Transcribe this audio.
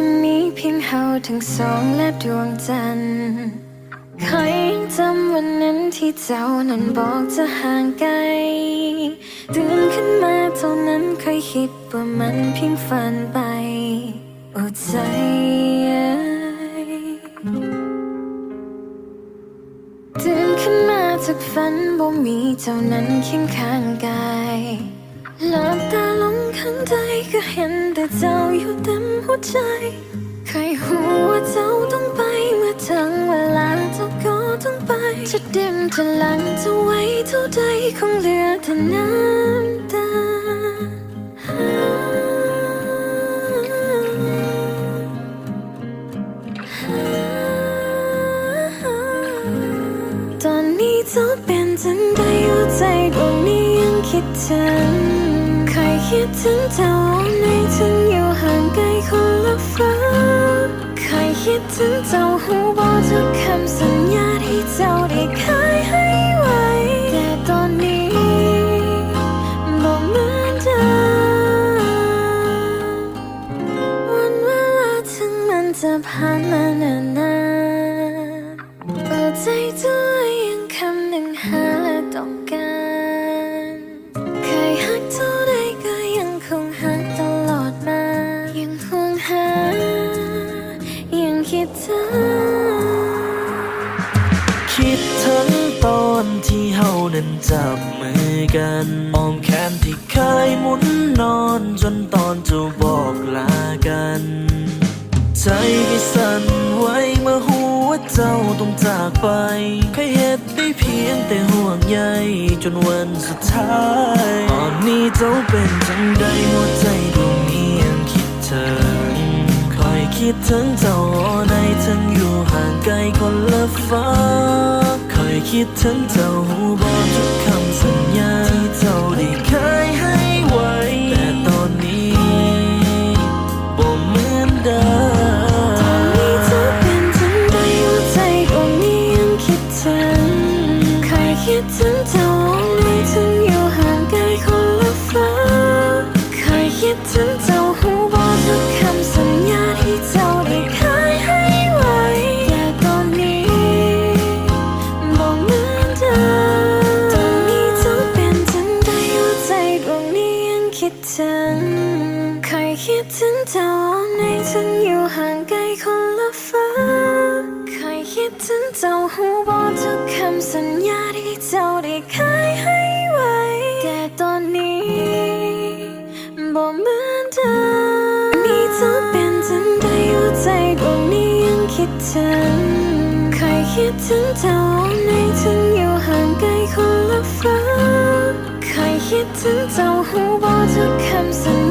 จะมีเพียงเขาทั้งสองและดวงจันทร์ใครยังจำวันนั้นที่เจ้านั้นบอกจะห่างไกลตื่นขึ้นมาเท่านั้นเคยคิดว่ามันเพียงฝันไปโอ้ใจตื่นขึ้นมาจากฝันบ่มีเจ้านั้นเคียงข้างกายหลับตาลงข้างใจก็เห็นแต่เจ้าอยู่ต หัวใจ ใครหูว่าเจ้าต้องไปเมื่อถึงเวลาเจ้าก็ต้องไป จะดิ่มจะหลังจะไว้เท่าใดคงเหลือแต่น้ำตาตอนนี้เจ้าเป็นจังใดหัวใจดวงนี้ยังคิดถึง ใครคิดถึงเจ้าในถึงอยู่ห่าง ไกลคนละฟ้าใครคิดถึงเจ้าหูบอกทุกคำสัญญาที่เจ้าได้เคยให้ไว้ แต่ตอนนี้บอกเหมือนเดิมวันเวลาถึงมันจะผ่านมานานนานเปิดใจด้ว คิดถึงคิดถึงตอนที่เฮานั้นจับมือกันอ้อมแขนที่เคยหมุนนอนจนตอนจะบอกลากัน ใจที่สั่นไหวเมื่อหัวเจ้าต้องจากไปเคยเหตุได้เพียงแต่ห่วงใยจนวันสุดท้าย ตอนนี้เจ้าเป็นจังใดหัวใจดวงนี้ยังคิดถึงคอ คิดถึงเจ้าในถึงอยู่ห่างไกลคนละฟ้าคอยคิดถึงเจ้าหูบอกทุกคำสัญญาที่เจ้าได้เคยให้ไว้ แต่ตอนนี้บ่เหมือนเดิมตอนนี้เธอเป็นจังใดหัวใจดวงนี้ยังคิดถึงใครคิดถึงเจ้าไม่ถึงอยู่ห่างไกลคนละฟ้าใครคิดถึงเจ้า คิดถึงเจ้าในถึงอยู่ห่างไกลคนละฟ้าใครคิดถึงเจ้าหูบอกทุกคำสัญญาที่เจ้าได้เคยให้ไว้ แต่ตอนนี้บอกเหมือนเดิมนี่เธอเป็นจังใดหัวใจดวงนี้ยังคิดถึงใครคิดถึงเจ้าในถึงอยู่ห่างไกลคนละฟ้าใครคิดถึงเจ้าหูบอกทุกคำสัญญา